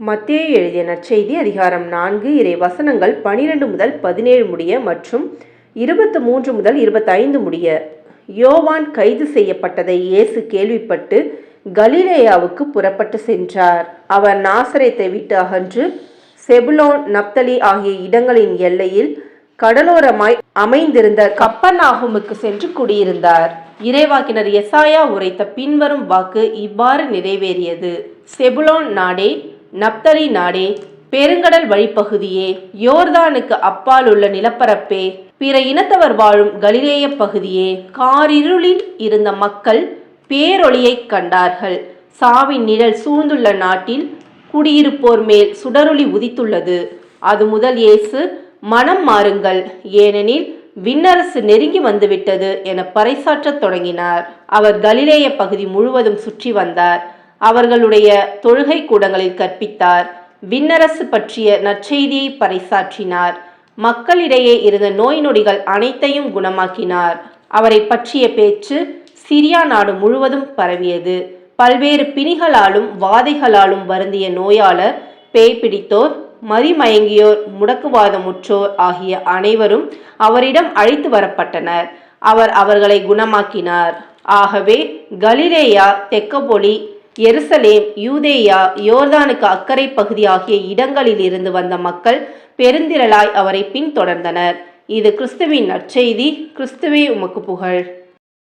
மத்திய எழுதிய நற்செய்தி அதிகாரம் நான்கு இறை வசனங்கள் பனிரெண்டு முதல் பதினேழு முடிய மற்றும் இருபத்து மூன்று முதல் இருபத்தைந்து முடிய. யோவான் கைது செய்யப்பட்டதை இயேசு கேள்விப்பட்டு கலிலேயாவுக்கு புறப்பட்டு சென்றார். அவர் நாசரத்தை விட்டு அகன்று செபுலோன் நப்தலி ஆகிய இடங்களின் எல்லையில் கடலோரமாய் அமைந்திருந்த கப்பர்நாகுமுக்கு சென்று குடியிருந்தார். இறைவாக்கினர் எசாயா உரைத்த பின்வரும் வாக்கு இவ்வாறு நிறைவேறியது. செபுலோன் நாடே நப்தலி நாடே பெருங்கடல் வழிப்பகுதியே யோர்தானுக்கு அப்பால் உள்ள நிலப்பரப்பே பிற இனத்தவர் வாழும் கலிலேய பகுதியே காரிருளில் இருந்த மக்கள் பேரொளியைக் கண்டார்கள். சாவின் நிழல் சூழ்ந்துள்ள நாட்டில் குடியிருப்போர் மேல் சுடரொளி உதித்துள்ளது. அது முதல் இயேசு மனம் மாறுங்கள் ஏனெனில் விண்ணரசு நெருங்கி வந்துவிட்டது என பறைசாற்றத் தொடங்கினார். அவர் கலிலேய பகுதி முழுவதும் சுற்றி வந்தார். அவர்களுடைய தொழுகை கூடங்களில் கற்பித்தார். விண்ணரசு பற்றிய நற்செய்தியை பறைசாற்றினார். மக்களிடையே இருந்த நோய் நொடிகள் அனைத்தையும் குணமாக்கினார். அவரை பற்றிய பேச்சு சிரியா நாடு முழுவதும் பரவியது. பல்வேறு பிணிகளாலும் வாதைகளாலும் வருந்திய நோயாளர் பேய் பிடித்தோர் மதிமயங்கியோர் முடக்குவாதமுற்றோர் ஆகிய அனைவரும் அவரிடம் அழைத்து வரப்பட்டனர். அவர் அவர்களை குணமாக்கினார். ஆகவே கலிலேயா தெக்கப்பொலி எருசலேம் யூதேயா யோர்தானுக்கு அக்கறை பகுதி ஆகிய இடங்களில் இருந்து வந்த மக்கள் பெருந்திரளாய் அவரை பின்தொடர்ந்தனர். இது கிறிஸ்துவின் நற்செய்தி. கிறிஸ்துவே உமக்கு புகழ்.